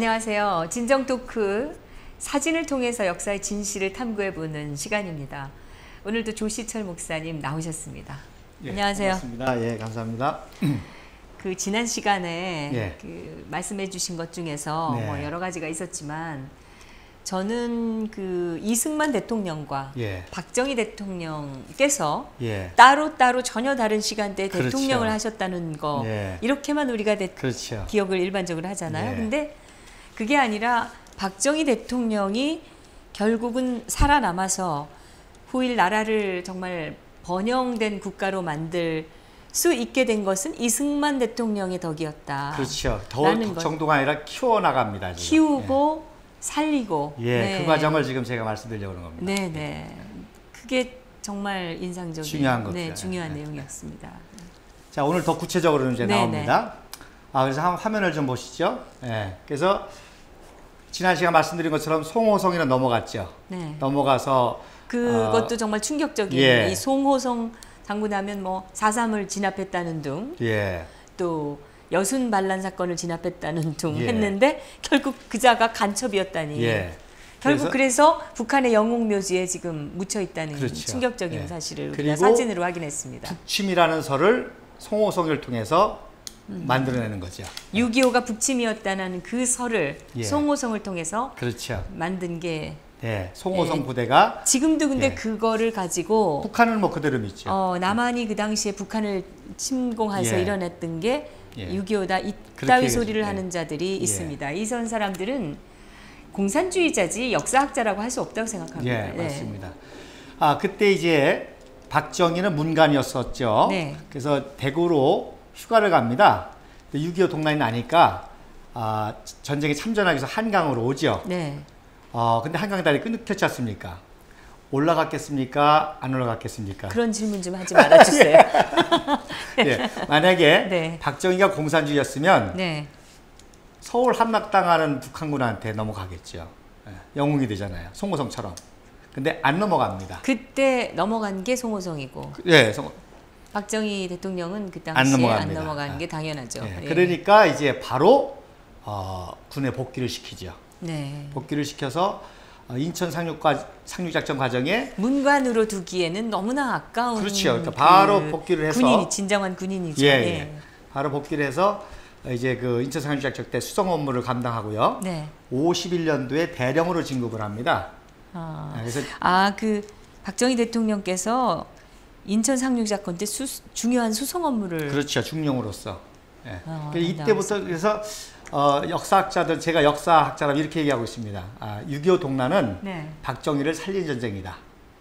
안녕하세요. 진정 토크 사진을 통해서 역사의 진실을 탐구해 보는 시간입니다. 오늘도 조시철 목사님 나오셨습니다. 예, 안녕하세요. 반갑습니다. 예, 감사합니다. 그 지난 시간에 예. 그 말씀해 주신 것 중에서 네. 뭐 여러 가지가 있었지만 저는 그 이승만 대통령과 예. 박정희 대통령께서 예. 따로 따로 전혀 다른 시간대에 그렇죠. 대통령을 하셨다는 거 예. 이렇게만 우리가 대- 그렇죠. 기억을 일반적으로 하잖아요. 예. 근데 그게 아니라 박정희 대통령이 결국은 살아남아서 후일 나라를 정말 번영된 국가로 만들 수 있게 된 것은 이승만 대통령의 덕이었다. 그렇죠. 더. 정도가 아니라 키워 나갑니다. 지금. 키우고 살리고. 예, 네. 그 과정을 지금 제가 말씀드리려고 하는 겁니다. 네, 네. 그게 정말 인상적인 중요한. 네, 중요한 네. 내용이었습니다. 자, 오늘 더 구체적으로 이제 네, 나옵니다. 아, 그래서 한 화면을 좀 보시죠. 예. 그래서 지난 시간 말씀드린 것처럼 송호성이는 넘어갔죠. 네. 넘어가서 그것도 어, 정말 충격적인 예. 이 송호성 장군하면 뭐 4.3을 진압했다는 둥 예. 또 여순 반란 사건을 진압했다는 둥 예. 했는데 결국 그자가 간첩이었다니 예. 결국 그래서- 그래서, 북한의 영웅 묘지에 지금 묻혀 있다는 그렇죠. 충격적인 예. 사실을 우리가 사진으로 확인했습니다. 북침이라는 설을 송호성을 통해서 만들어내는 거죠. 6.25가 북침이었다는 그 설을 예. 송호성을 통해서 그렇죠. 만든 게 네, 송호성 예. 부대가 지금도 근데 예. 그거를 가지고 북한을 뭐 그대로 믿죠. 어, 남한이 그 당시에 북한을 침공해서 예. 일어났던 게 예. 6.25다 그렇게 이따위. 소리를 예. 하는 자들이 예. 있습니다. 이선 사람들은 공산주의자지 역사학자라고 할 수 없다고 생각합니다. 예, 네. 맞습니다. 아, 그때 이제 박정희는 문관이었었죠. 네. 그래서 대구로 휴가를 갑니다. 6.25 동란이 나니까 아, 전쟁에 참전하기 위해서 한강으로 오죠. 네. 어, 근데 한강 다리 끊겼지 않습니까? 올라갔겠습니까? 안 올라갔겠습니까? 그런 질문 좀 하지 말아주세요. 예, 만약에 네. 박정희가 공산주의였으면 네. 서울 함락당하는 북한군한테 넘어가겠죠. 예, 영웅이 되잖아요. 송호성처럼. 근데 안 넘어갑니다. 그때 넘어간 게 송호성이고 예, 송, 박정희 대통령은 그 당시에 안 안, 넘어갑니다. 넘어간 게 당연하죠. 예, 예. 그러니까 이제 바로 어, 군에 복귀를 시키죠. 네. 복귀를 시켜서 어, 인천 상륙과 상륙작전 과정에 문관으로 두기에는 너무나 아까운 그렇죠. 그러니까 바로 그 복귀를 해서 군인이 진정한 군인이죠. 예, 예. 바로 복귀를 해서 이제 그 인천 상륙작전 때 수송 업무를 감당하고요. 네. 51년도에 대령으로 진급을 합니다. 아, 아, 그래서 아, 그 박정희 대통령께서 인천 상륙 사건 때 수, 중요한 수송 업무를 그렇죠. 중령으로서. 예. 어, 그래서 이때부터 그래서 어, 역사학자들 제가 역사학자라고 이렇게 얘기하고 있습니다. 아, 6.25 동란은 네. 박정희를 살린 전쟁이다.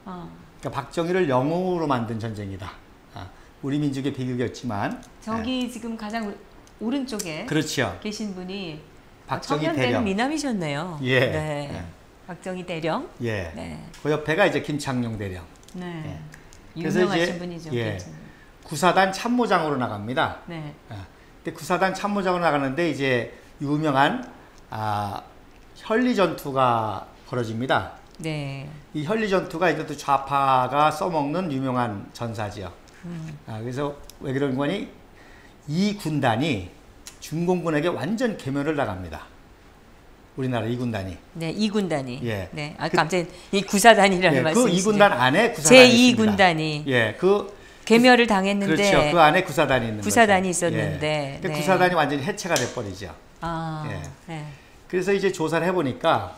어, 그러니까 박정희를 영웅으로 만든 전쟁이다. 아, 우리 민족의 비극이었지만 저기 지금 가장 오- 오른쪽에 예, 그렇죠. 계신 분이 박정희 대령. 미남이셨네요. 예. 네. 예. 박정희 대령. 예. 네. 그 옆에가 이제 김창룡 대령. 네. 그래서 유명하신 이제- 분이죠. 예. 괜찮아요. 구사단 참모장으로 나갑니다. 네. 아, 근데 구사단 참모장으로 나가는데 이제 유명한 아, 현리 전투가 벌어집니다. 네. 이 현리 전투가 이제 또 좌파가 써먹는 유명한 전사지요. 음. 아, 그래서 왜 그런 거니? 이 군단이 중공군에게 완전 개멸을 나갑니다. 우리나라 이 군단이. 네, 이 군단이. 예. 네. 아, 그- 갑자기 이 구사단이라는 예, 말씀이시죠. 그 이 군단 안에 구사단이 제2 있습니다. 군단이 예, 그 개멸을 당했는데 그렇죠. 그 안에 구사단이 있는 구사단이 거죠. 있었는데, 예. 근데 네. 구사단이 완전히 해체가 돼 버리죠. 아, 예. 네. 그래서 이제 조사를 해 보니까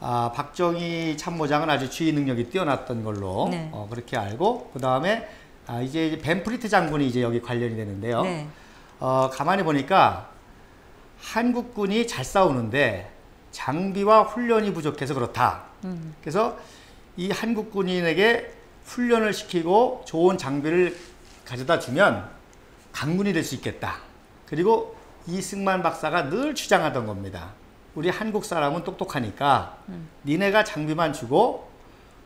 아, 박정희 참모장은 아주 주의 능력이 뛰어났던 걸로 네. 어, 그렇게 알고 그 다음에 아, 이제 벤프리트 장군이 이제 여기 관련이 되는데요. 네. 어, 가만히 보니까 한국군이 잘 싸우는데 장비와 훈련이 부족해서 그렇다. 음. 그래서 이 한국 군인에게 훈련을 시키고 좋은 장비를 가져다 주면 강군이 될 수 있겠다. 그리고 이승만 박사가 늘 주장하던 겁니다. 우리 한국 사람은 똑똑하니까 음. 니네가 장비만 주고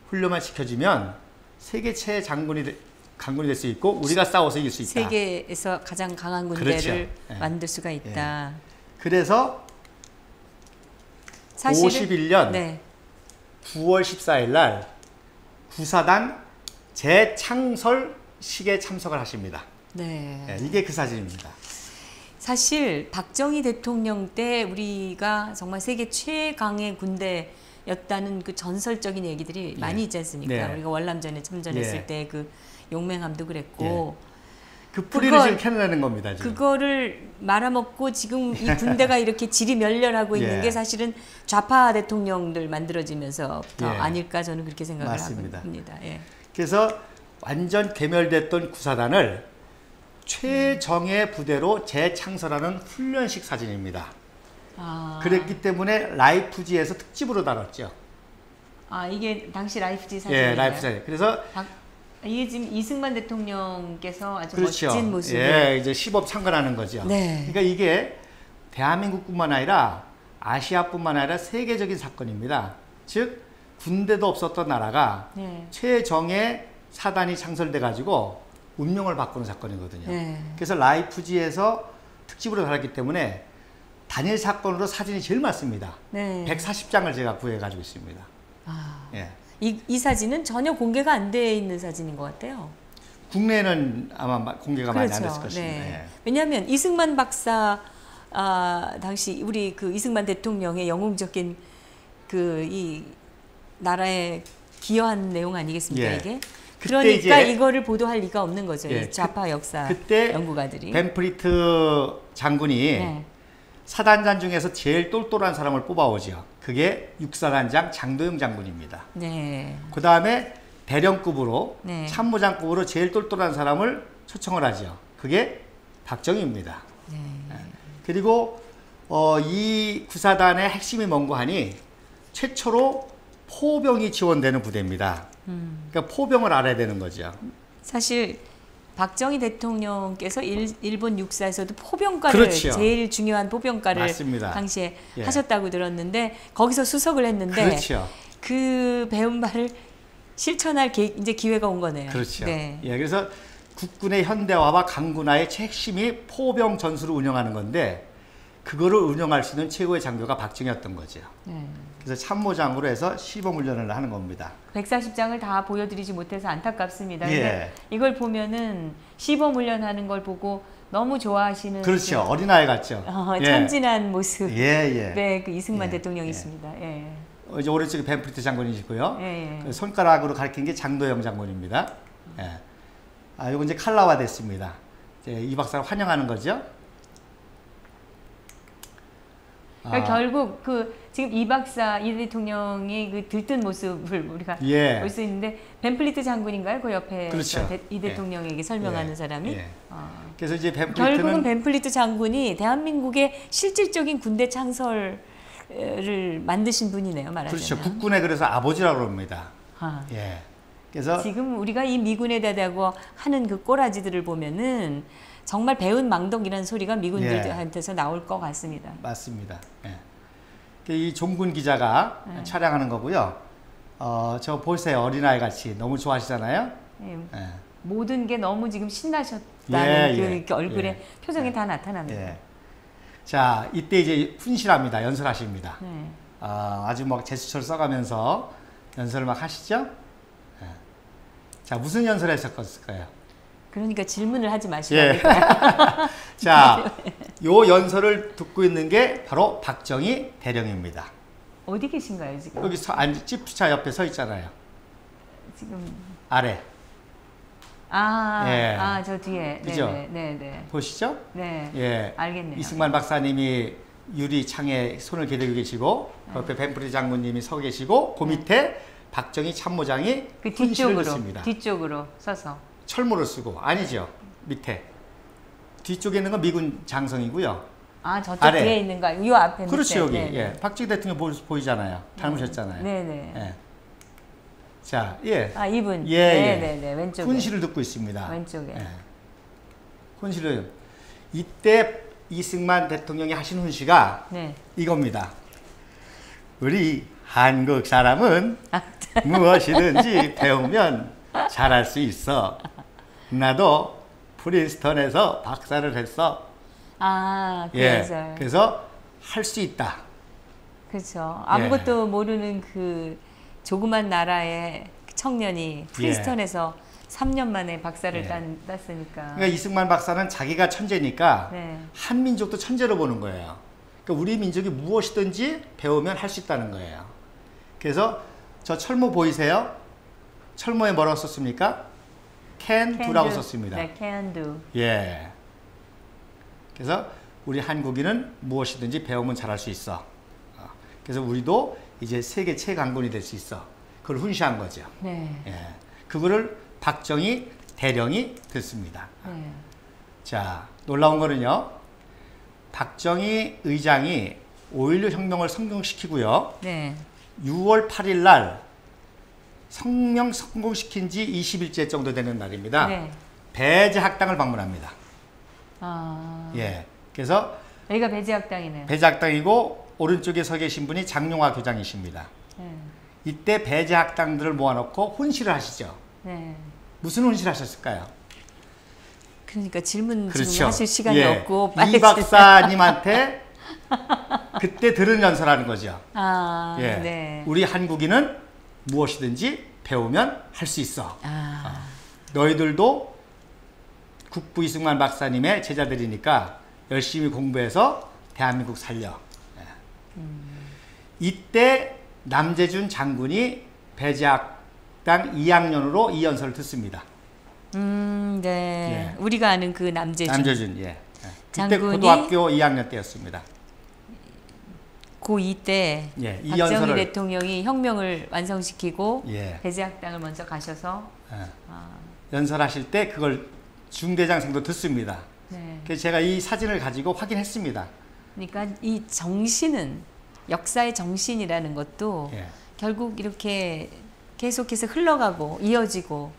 훈련만 시켜주면 세계 최 장군이 되- 강군이 될 수 있고 우리가 싸워서 이길 수 있다. 세계에서 가장 강한 군대를 그렇죠. 예. 만들 수가 있다. 그래서 사실은 51년 네. 9월 14일 날 구사단 재창설식에 참석을 하십니다. 네. 예, 이게 그 사진입니다. 사실 박정희 대통령 때 우리가 정말 세계 최강의 군대였다는 그 전설적인 얘기들이 많이 있지 않습니까? 네. 우리가 월남전에 참전했을 예. 때그 용맹함도 그랬고 그 뿌리를 그걸- 지금 캐내는 겁니다. 지금. 그거를 말아먹고 지금 이 군대가 이렇게 질이 멸렬하고 있는 예. 게 사실은 좌파 대통령들 만들어지면서부터 예. 아닐까 저는 그렇게 생각을 맞습니다. 합니다. 예. 그래서 완전 괴멸됐던 구사단을 최정예 부대로 재창설하는 훈련식 사진입니다. 아, 그랬기 때문에 라이프지에서 특집으로 다뤘죠. 아 이게 당시 라이프지 사진인가요? 예, 라이프 사진. 그래서 박- 이게 지금 이승만 대통령께서 아주 그렇죠. 멋진 모습을 예, 이제 시법 참관하는 거죠. 네. 그러니까 이게 대한민국뿐만 아니라 아시아뿐만 아니라 세계적인 사건입니다. 즉 군대도 없었던 나라가 네. 최정예 사단이 창설돼 가지고 운명을 바꾸는 사건이거든요. 네. 그래서 라이프지에서 특집으로 달았기 때문에 단일 사건으로 사진이 제일 많습니다. 네. 140장을 제가 구해 가지고 있습니다. 아, 예. 이, 이 사진은 전혀 공개가 안 돼 있는 사진인 것 같아요. 국내는 아마 마- 공개가 많이 안 됐을 것입니다. 네. 예. 왜냐하면 이승만 박사 아, 당시 우리 그 이승만 대통령의 영웅적인 그 이 나라에 기여한 내용 아니겠습니까 예. 이게? 그러니까 이거를 보도할 리가 없는 거죠. 예, 이 좌파 역사 그때 연구가들이. 벤프리트 장군이 네. 사단장 중에서 제일 똘똘한 사람을 뽑아오죠. 그게 육사단장 장도영 장군입니다. 네. 그 다음에 대령급으로 네. 참모장급으로 제일 똘똘한 사람을 초청을 하죠. 그게 박정희입니다. 네. 그리고 어, 이 구사단의 핵심이 뭔고 하니 최초로 포병이 지원되는 부대입니다. 음. 그러니까 포병을 알아야 되는 거죠. 사실 박정희 대통령께서 일, 일본 육사에서도 포병과를 그렇죠. 제일 중요한 포병과를 맞습니다. 당시에 예. 하셨다고 들었는데 거기서 수석을 했는데 그렇죠. 그 배운 바를 실천할 기, 이제 기회가 온 거네요. 그렇죠. 네. 예, 그래서 국군의 현대화와 강군화의 핵심이 포병 전술을 운영하는 건데 그거를 운영할 수 있는 최고의 장교가 박정희였던 거죠. 네. 그래서 참모장으로 해서 시범 훈련을 하는 겁니다. 140장을 다 보여드리지 못해서 안타깝습니다. 예. 이걸 보면은 시범 훈련하는 걸 보고 너무 좋아하시는 그렇죠. 그, 어린아이 같죠. 어, 예. 천진한 모습. 예, 예. 네, 그 이승만 예, 대통령이십니다. 예. 어, 이제 오른쪽에 벤프리트 장군이시고요. 예, 예. 그 손가락으로 가리킨 게 장도영 장군입니다. 예. 아, 요거 이제 칼라화 됐습니다. 이제 이 박사를 환영하는 거죠. 그러니까 아, 결국 그 지금 이 박사 이 대통령이 그 들뜬 모습을 우리가 예. 볼수 있는데 벤플리트 장군인가요? 그 옆에 그렇죠. 대- 이 예. 대통령에게 설명하는 예. 사람이 예. 어. 그래서 이제 결국은 벤프리트는 벤플리트 장군이 대한민국의 실질적인 군대 창설을 만드신 분이네요. 말하자면. 그렇죠. 국군의 그래서 아버지라고 합니다. 아. 예. 그래서 지금 우리가 이 미군에 대하고 하는 그 꼬라지들을 보면은 정말 배운 망덕이라는 소리가 미군들한테서 나올 것 같습니다. 맞습니다. 예. 그이 종군 기자가 네. 촬영하는 거고요. 어, 저 보세요. 어린아이 같이 너무 좋아하시잖아요. 예, 예. 모든 게 너무 지금 신나셨다는 예, 그, 예, 그 얼굴에 예. 표정이 다 나타납니다. 예. 자, 이때 이제 훈실합니다. 연설하십니다. 네. 아, 아주 막 제스처를 써가면서 연설을 막 하시죠. 예. 자, 무슨 연설을 했었을까요? 그러니까 질문을 하지 마시고 예. 자, 요 연설을 듣고 있는 게 바로 박정희 대령입니다. 어디 계신가요 지금? 여기 서, 안, 집차 옆에 서 있잖아요. 지금 아래. 아, 예. 아, 저 뒤에. 그죠? 네, 네, 네. 보시죠? 네. 예. 알겠네요. 이승만 박사님이 유리 창에 손을 기대고 계시고 옆에 벤프리 장군님이 서 계시고 그 밑에 박정희 참모장이 그 뒤쪽으로. 뒤쪽으로 서서. 철모를 쓰고 아니죠 밑에 뒤쪽에 있는 건 미군 장성이고요. 아, 저쪽 아래. 뒤에 있는 거. 요 앞에 그렇죠 여기. 네, 예 박정희 대통령 보, 보이잖아요. 닮으셨잖아요. 네, 네. 예. 자 예. 아, 이분. 예, 네, 예. 네, 네. 왼쪽에. 훈시를 듣고 있습니다. 왼쪽에. 예. 훈시를 이때 이승만 대통령이 하신 훈시가 네. 이겁니다. 우리 한국 사람은 아, 무엇이든지 배우면 잘할 수 있어. 나도 프린스턴에서 박사를 했어. 아, 예. 그래서. 그래서 할 수 있다. 그렇죠. 예. 아무것도 모르는 그 조그만 나라의 청년이 프린스턴에서 3년 만에 박사를 네. 딴, 땄으니까. 그러니까 이승만 박사는 자기가 천재니까 네. 한 민족도 천재로 보는 거예요. 그러니까 우리 민족이 무엇이든지 배우면 할 수 있다는 거예요. 그래서 저 철모 보이세요? 철모에 뭐라고 썼습니까? Can, Can do라고 do. 썼습니다. 네, can do. 예. 그래서 우리 한국인은 무엇이든지 배우면 잘할 수 있어. 어, 그래서 우리도 이제 세계 최강군이 될 수 있어. 그걸 훈시한 거죠. 네. 예. 그거를 박정희 대령이 듣습니다. 네. 자, 놀라운 거는요. 박정희 의장이 5.16 혁명을 성공시키고요. 네. 6월 8일 날 성명 성공시킨 지 20일째 정도 되는 날입니다. 네. 배제 학당을 방문합니다. 아. 예. 그래서 여기가 배제 학당이네요. 배제 학당이고 오른쪽에 서 계신 분이 장용화 교장이십니다. 네. 이때 배제 학당들을 모아놓고 혼시를 하시죠. 네. 무슨 혼시를 하셨을까요? 그러니까 질문 그렇죠. 하실 시간이 예. 없고 빨리 이 박사님한테 그때 들은 연설하는 거죠. 아, 예. 네. 우리 한국인은 무엇이든지 배우면 할 수 있어. 아, 너희들도 국부 이승만 박사님의 제자들이니까 열심히 공부해서 대한민국 살려. 예. 이때 남재준 장군이 배제학당 2학년으로 이 연설을 듣습니다. 음, 네. 예. 우리가 아는 그 남재준 남재준, 예. 예. 그때 장군이 고등학교 2학년 때였습니다. 고2 때 예, 이 박정희 연설을- 대통령이 혁명을 완성시키고 예. 배제학당을 먼저 가셔서 예. 아, 연설하실 때 그걸 중대장생도 듣습니다. 네. 그래서 제가 이 사진을 가지고 확인했습니다. 그러니까 이 정신은 역사의 정신이라는 것도 예. 결국 이렇게 계속해서 흘러가고 이어지고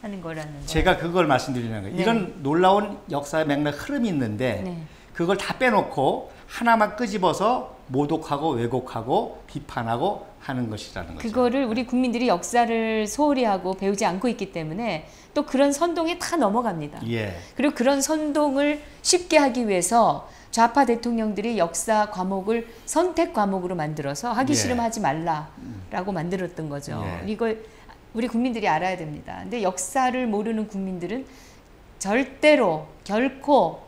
하는 거라는 거. 제가 그걸 말씀드리는 거예요. 네. 이런 놀라운 역사의 맥락 흐름이 있는데 네. 그걸 다 빼놓고 하나만 끄집어서 모독하고 왜곡하고 비판하고 하는 것이라는 거죠. 그거를 우리 국민들이 역사를 소홀히 하고 배우지 않고 있기 때문에 또 그런 선동에 다 넘어갑니다. 예. 그리고 그런 선동을 쉽게 하기 위해서 좌파 대통령들이 역사 과목을 선택 과목으로 만들어서 하기 예. 싫으면 하지 말라라고 만들었던 거죠. 예. 이걸 우리 국민들이 알아야 됩니다. 근데 역사를 모르는 국민들은 절대로 결코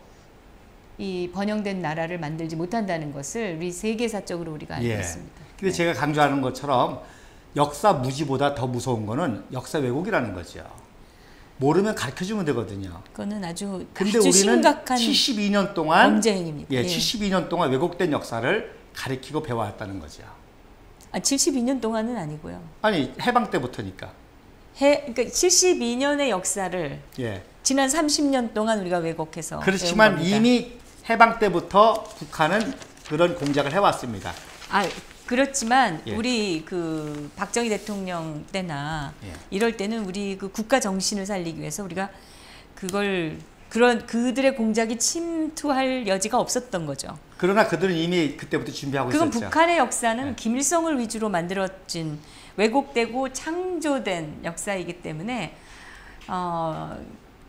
이 번영된 나라를 만들지 못한다는 것을 우리 세계사적으로 우리가 알고 예. 있습니다. 근데 제가 강조하는 것처럼 역사 무지보다 더 무서운 거는 역사 왜곡이라는 거죠. 모르면 가르쳐 주면 되거든요. 그거는 아주 근데 아주 우리는 심각한 72년 동안 범죄 행위입니다. 예, 예. 72년 동안 왜곡된 역사를 가르치고 배워왔다는 거죠. 아, 72년 동안은 아니고요. 아니 해방 때부터니까. 해, 그러니까 72년의 역사를 예. 지난 30년 동안 우리가 왜곡해서 그렇지만. 이미 해방 때부터 북한은 그런 공작을 해왔습니다. 아 그렇지만 예. 우리 그 박정희 대통령 때나 예. 이럴 때는 우리 그 국가 정신을 살리기 위해서 우리가 그걸 그런 그들의 공작이 침투할 여지가 없었던 거죠. 그러나 그들은 이미 그때부터 준비하고 그건 있었죠. 북한의 역사는 네. 김일성을 위주로 만들어진 왜곡되고 창조된 역사이기 때문에 어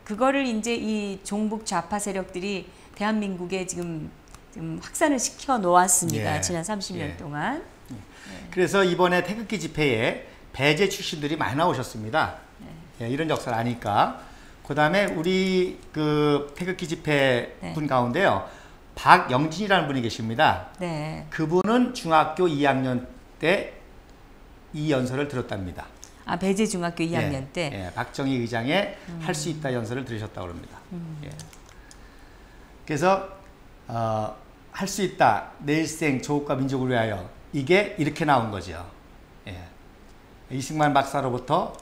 그거를 이제 이 종북 좌파 세력들이 대한민국에 지금 지금 확산을 시켜 놓았습니다. 예. 지난 30년 예. 동안. 그래서 이번에 태극기 집회에 배제 출신들이 많이 나오셨습니다. 네. 예, 이런 역사를 아니까. 그다음에 우리 그 태극기 집회 네. 분 가운데요. 박영진이라는 분이 계십니다. 네. 그분은 중학교 2학년 때 이 연설을 들었답니다. 아 배제 중학교 2학년 예, 때. 예, 박정희 의장의 할수 있다 연설을 들으셨다고 합니다. 음. 예. 그래서 어, 할 수 있다 내 일생 조국과 민족을 위하여 이게 이렇게 나온 거죠. 예. 이승만 박사로부터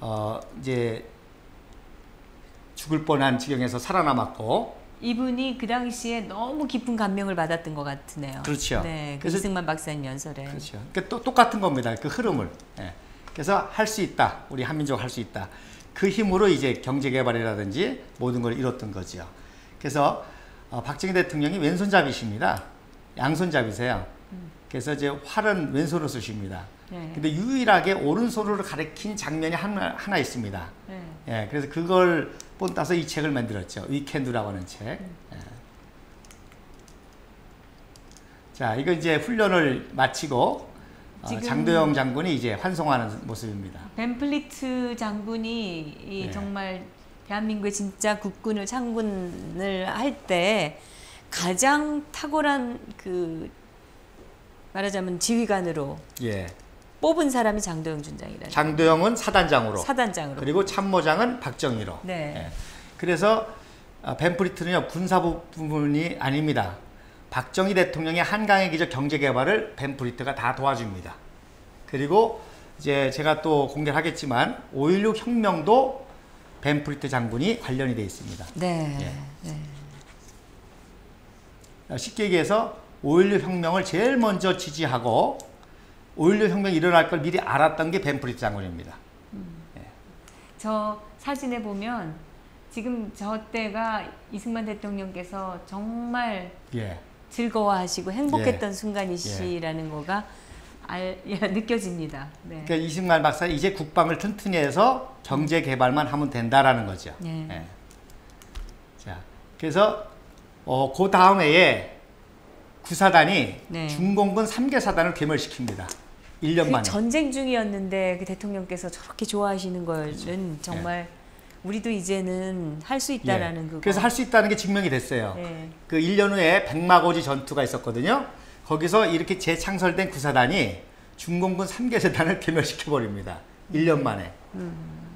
어, 이제 죽을 뻔한 지경에서 살아남았고 이분이 그 당시에 너무 깊은 감명을 받았던 것 같으네요. 그렇죠. 네, 그 이승만 박사님 연설에. 그렇죠. 그러니까 또 똑같은 겁니다. 그 흐름을. 예. 그래서 할 수 있다. 우리 한민족 할 수 있다. 그 힘으로 이제 경제 개발이라든지 모든 걸 이뤘던 거죠. 그래서 어, 박정희 대통령이 왼손잡이십니다. 양손잡이세요. 그래서 이제 활은 왼손으로 쓰십니다. 네. 근데 유일하게 오른손으로 가리킨 장면이 하나, 하나 있습니다. 네. 예, 그래서 그걸 본따서 이 책을 만들었죠. 위켄드라고 하는 책. 예. 자, 이거 이제 훈련을 마치고 어, 장도영 장군이 이제 환송하는 모습입니다. 벤플리트 장군이 이 예. 정말 대한민국의 진짜 국군을 창군을 할 때 가장 탁월한 그 말하자면 지휘관으로 예. 뽑은 사람이 장도영 준장이라는 장도영은 사단장으로 사단장으로. 그리고 참모장은 박정희로. 네. 예. 그래서 아, 벤프리트는요 군사부 부분이 아닙니다. 박정희 대통령의 한강의 기적 경제 개발을 벤프리트가 다 도와줍니다. 그리고 이제 제가 또 공개하겠지만 5.16 혁명도 벤프리트 장군이 관련이 돼 있습니다. 네. 예. 네. 어, 쉽게 얘기해서 5.16 혁명을 제일 먼저 지지하고 5.16 혁명이 일어날 걸 미리 알았던 게 벤프리트 장군입니다. 저 사진에 보면 지금 저 때가 이승만 대통령께서 정말 예. 즐거워하시고 예. 행복했던 순간이시라는 거가 알, 예, 느껴집니다. 네. 그러니까 이승만 박사 이제 국방을 튼튼히 해서 경제 개발만 하면 된다라는 거죠. 예. 예. 자, 그래서 어, 그 다음 해에 구사단이 네. 중공군 3개 사단을 괴멸시킵니다. 1년 그 만에. 전쟁 중이었는데 그 대통령께서 저렇게 좋아하시는 거는 정말 우리도 이제는 할 수 있다라는 예. 그래서 할 수 있다는 게 증명이 됐어요. 예. 그 1년 후에 백마고지 전투가 있었거든요. 거기서 이렇게 재창설된 구사단이 중공군 3개 세단을 괴멸시켜 버립니다. 1년 만에.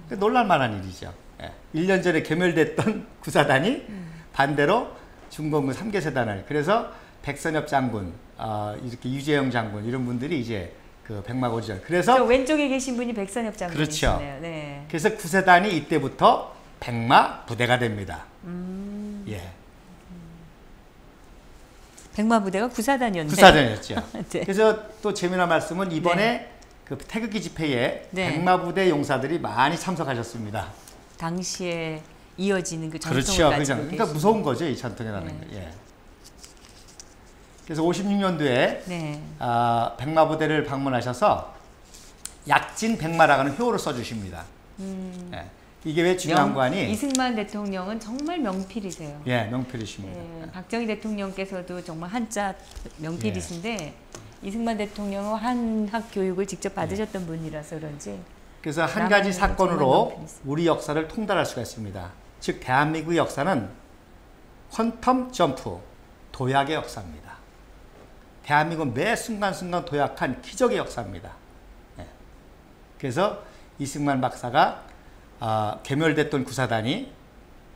그 놀랄만한 일이죠. 예. 1년 전에 괴멸됐던 구사단이 반대로 중공군 3개 세단을 그래서 백선엽 장군, 어, 이렇게 유재영 장군 이런 분들이 이제 그 백마고지 전. 저 그래서 왼쪽에 계신 분이 백선엽 장군이시네요. 그렇죠. 네. 그래서 구세단이 이때부터 백마 부대가 됩니다. 예. 백마 부대가 구사단이었네요. 구사단이었죠. 네. 그래서 또 재미난 말씀은 이번에 그 태극기 집회에 네. 백마 부대 용사들이 많이 참석하셨습니다. 당시에 이어지는 그 전통을 그렇죠. 가지고 그죠. 그러니까 무서운 거죠, 이 전통이라는 네. 게. 예. 그래서 56년도에 네. 아, 백마 부대를 방문하셔서 약진 백마라는 효를 써주십니다. 예. 이게 왜 중요한 명- 거 아니? 이승만 대통령은 정말 명필이세요. 예, 명필이십니다. 예, 박정희 대통령께서도 정말 한자 명필이신데 예. 이승만 대통령은 한학 교육을 직접 받으셨던 분이라서 그런지 그래서 한 가지 사건으로. 우리 역사를 통달할 수가 있습니다. 즉 대한민국의 역사는 퀀텀 점프, 도약의 역사입니다. 대한민국은 매 순간순간 도약한 기적의 역사입니다. 예. 그래서 이승만 박사가 아, 괴멸됐던 구사단이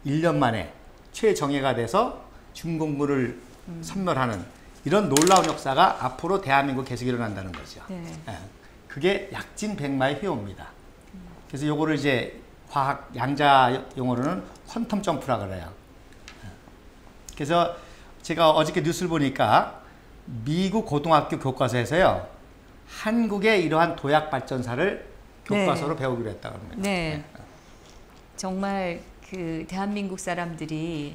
1년 만에 최정예가 돼서 중공군을 음. 선멸하는 이런 놀라운 역사가 앞으로 대한민국 계속 일어난다는 거죠. 네. 예. 그게 약진 백마의 효입니다. 그래서 요거를 이제 과학 양자 용어로는 퀀텀 점프라 그래요. 예. 그래서 제가 어저께 뉴스를 보니까 미국 고등학교 교과서에서요. 한국의 이러한 도약 발전사를 교과서로 배우기로 했다고 합니다. 네. 정말 그 대한민국 사람들이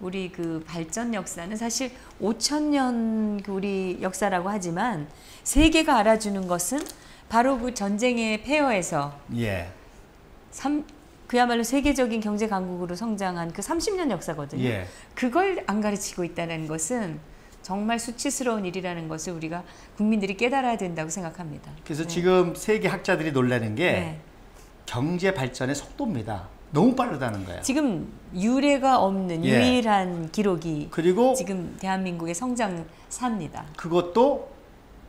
우리 그 발전 역사는 사실 5천 년 우리 역사라고 하지만 세계가 알아주는 것은 바로 그 전쟁의 폐허에서 예. 삼, 그야말로 세계적인 경제 강국으로 성장한 그 30년 역사거든요. 예. 그걸 안 가르치고 있다는 것은 정말 수치스러운 일이라는 것을 우리가 국민들이 깨달아야 된다고 생각합니다. 그래서 네. 지금 세계 학자들이 놀라는 게 네. 경제 발전의 속도입니다. 너무 빠르다는 거예요. 지금 유례가 없는 예. 유일한 기록이 그리고 지금 대한민국의 성장사입니다. 그것도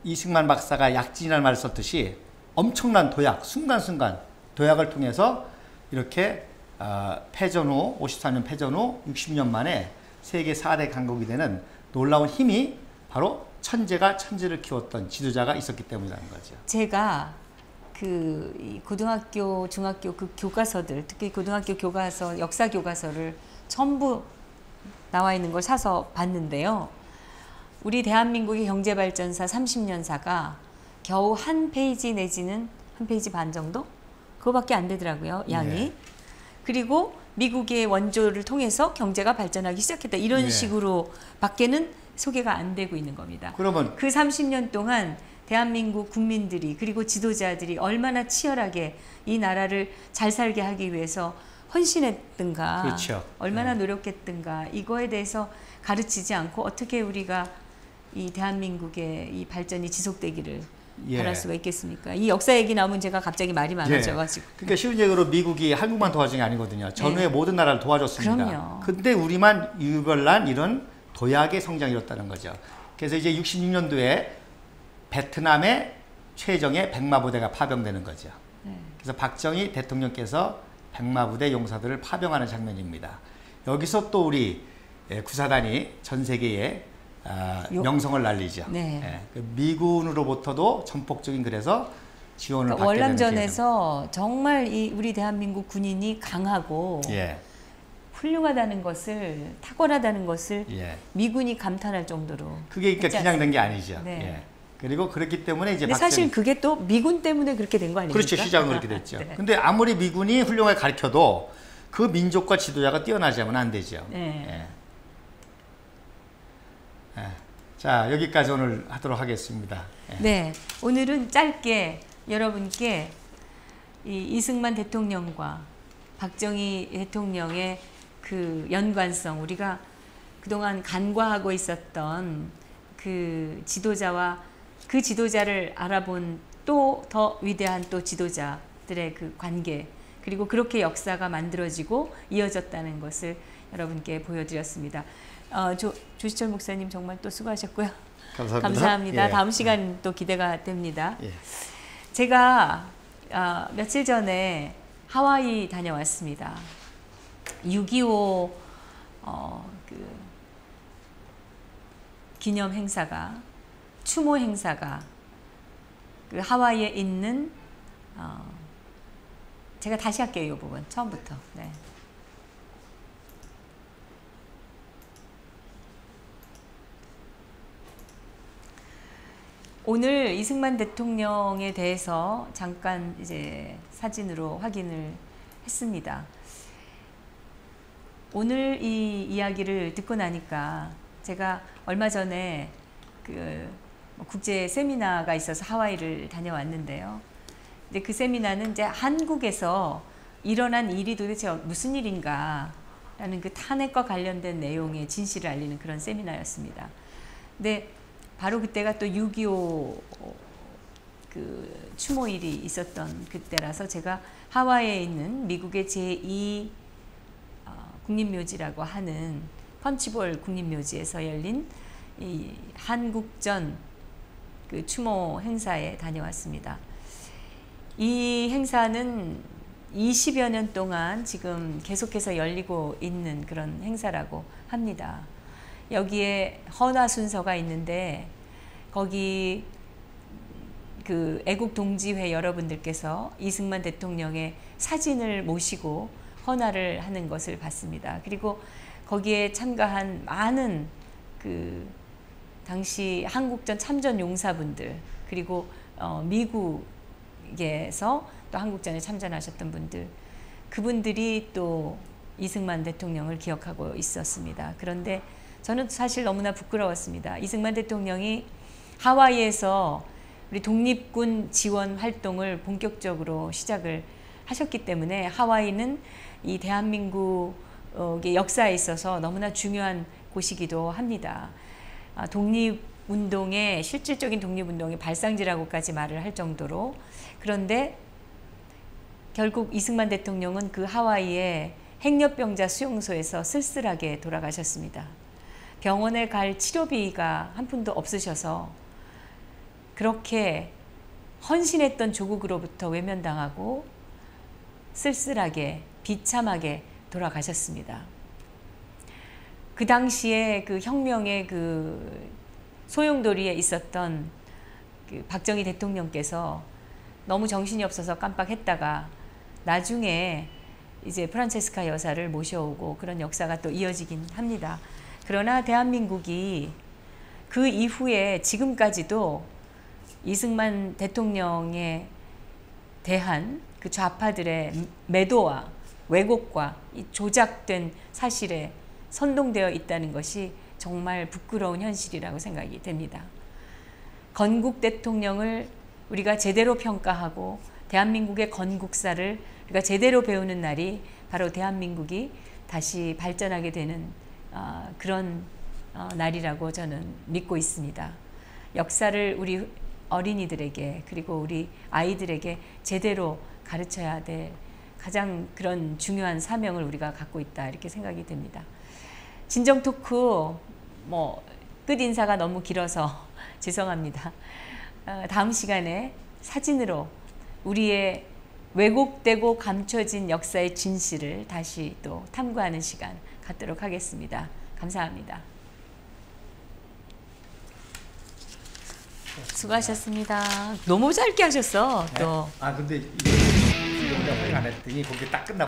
이승만 박사가 약진이라는 말을 썼듯이 엄청난 도약, 순간순간 도약을 통해서 이렇게 어, 패전 후 54년 패전 후 60년 만에 세계 4대 강국이 되는 놀라운 힘이 바로 천재가 천재를 키웠던 지도자가 있었기 때문이라는 거죠. 제가 그이 고등학교, 중학교 그 교과서들, 특히 고등학교 교과서, 역사 교과서를 전부 나와 있는 걸 사서 봤는데요. 우리 대한민국의 경제 발전사 30년사가 겨우 한 페이지 내지는 한 페이지 반 정도? 그거밖에 안 되더라고요, 양이. 네. 그리고 미국의 원조를 통해서 경제가 발전하기 시작했다. 이런 네. 식으로 밖에는 소개가 안 되고 있는 겁니다. 그러면 그 30년 동안 대한민국 국민들이 그리고 지도자들이 얼마나 치열하게 이 나라를 잘 살게 하기 위해서 헌신했든가 그렇죠. 얼마나 노력했든가 이거에 대해서 가르치지 않고 어떻게 우리가 이 대한민국의 이 발전이 지속되기를 예. 바랄 수가 있겠습니까? 이 역사 얘기 나오면 제가 갑자기 말이 많아져가지고. 그러니까 쉬운 얘기로 미국이 한국만 도와준 게 아니거든요. 전후에 모든 나라를 도와줬습니다. 네. 그럼요. 근데 우리만 유별난 이런 도약의 성장이 었다는 거죠. 그래서 이제 66년도에 베트남의 최정의 백마부대가 파병되는 거죠. 네. 그래서 박정희 대통령께서 백마부대 용사들을 파병하는 장면입니다. 여기서 또 우리 예, 구사단이 전 세계에 아, 요- 명성을 날리죠. 네. 예, 그 미군으로부터도 전폭적인 그래서 지원을 그러니까 받게 되는 월남전에서 정말 이 우리 대한민국 군인이 강하고. 예, 훌륭하다는 것을 탁월하다는 것을 예. 미군이 감탄할 정도로. 그게 그러니까 그냥 된 게 아니죠. 네. 예. 그리고 그렇기 때문에 이제 근데 사실 그게 또 미군 때문에 그렇게 된 거 아닙니까? 그렇죠 시작은 그렇게 됐죠. 네. 근데 아무리 미군이 훌륭하게 가르쳐도 그 민족과 지도자가 뛰어나지 않으면 안 되죠. 네. 예. 예. 자 여기까지 오늘 하도록 하겠습니다. 예. 네, 오늘은 짧게 여러분께 이 이승만 대통령과 박정희 대통령의 그 연관성, 우리가 그동안 간과하고 있었던 그 지도자와 그 지도자를 알아본 또 더 위대한 또 지도자들의 그 관계, 그리고 그렇게 역사가 만들어지고 이어졌다는 것을 여러분께 보여드렸습니다. 어, 조, 조시철 목사님 정말 또 수고하셨고요. 감사합니다. 감사합니다. 예. 다음 시간 또 기대가 됩니다. 예. 제가 아, 며칠 전에 하와이 다녀왔습니다. 6.25 어, 그 기념 행사가 추모 행사가 그 하와이에 있는 어, 제가 다시 할게요 이 부분 처음부터. 네. 오늘 이승만 대통령에 대해서 잠깐 이제 사진으로 확인을 했습니다. 오늘 이 이야기를 듣고 나니까 제가 얼마 전에 그 국제 세미나가 있어서 하와이를 다녀왔는데요. 근데 그 세미나는 이제 한국에서 일어난 일이 도대체 무슨 일인가 라는 그 탄핵과 관련된 내용의 진실을 알리는 그런 세미나였습니다. 근데 바로 그때가 또 6.25 그 추모일이 있었던 그때라서 제가 하와이에 있는 미국의 제2 어, 국립묘지라고 하는 펀치볼 국립묘지에서 열린 이 한국전 그 추모 행사에 다녀왔습니다. 이 행사는 20여 년 동안 지금 계속해서 열리고 있는 그런 행사라고 합니다. 여기에 헌화 순서가 있는데 거기 그 애국 동지회 여러분들께서 이승만 대통령의 사진을 모시고 헌화를 하는 것을 봤습니다. 그리고 거기에 참가한 많은 그 당시 한국전 참전 용사분들 그리고 어 미국에서 또 한국전에 참전하셨던 분들 그분들이 또 이승만 대통령을 기억하고 있었습니다. 그런데 저는 사실 너무나 부끄러웠습니다. 이승만 대통령이 하와이에서 우리 독립군 지원 활동을 본격적으로 시작을 하셨기 때문에 하와이는 이 대한민국의 역사에 있어서 너무나 중요한 곳이기도 합니다. 아, 독립운동의 실질적인 독립운동의 발상지라고까지 말을 할 정도로 그런데 결국 이승만 대통령은 그 하와이의 행렬병자 수용소에서 쓸쓸하게 돌아가셨습니다. 병원에 갈 치료비가 한 푼도 없으셔서 그렇게 헌신했던 조국으로부터 외면당하고 쓸쓸하게 비참하게 돌아가셨습니다. 그 당시에 그 혁명의 그 소용돌이에 있었던 그 박정희 대통령께서 너무 정신이 없어서 깜빡했다가 나중에 이제 프란체스카 여사를 모셔오고 그런 역사가 또 이어지긴 합니다. 그러나 대한민국이 그 이후에 지금까지도 이승만 대통령에 대한 그 좌파들의 매도와 왜곡과 이 조작된 사실에 선동되어 있다는 것이 정말 부끄러운 현실이라고 생각이 됩니다. 건국 대통령을 우리가 제대로 평가하고 대한민국의 건국사를 우리가 제대로 배우는 날이 바로 대한민국이 다시 발전하게 되는 어, 그런 어, 날이라고 저는 믿고 있습니다. 역사를 우리 어린이들에게 그리고 우리 아이들에게 제대로 가르쳐야 될 가장 그런 중요한 사명을 우리가 갖고 있다 이렇게 생각이 됩니다. 진정 토크 뭐 끝 인사가 너무 길어서 죄송합니다. 어, 다음 시간에 사진으로 우리의 왜곡되고 감춰진 역사의 진실을 다시 또 탐구하는 시간 갖도록 하겠습니다. 감사합니다. 수고하셨습니다. 너무 짧게 하셨어. 또. 아 근데 이거 안 했더니 거기 딱 끝나.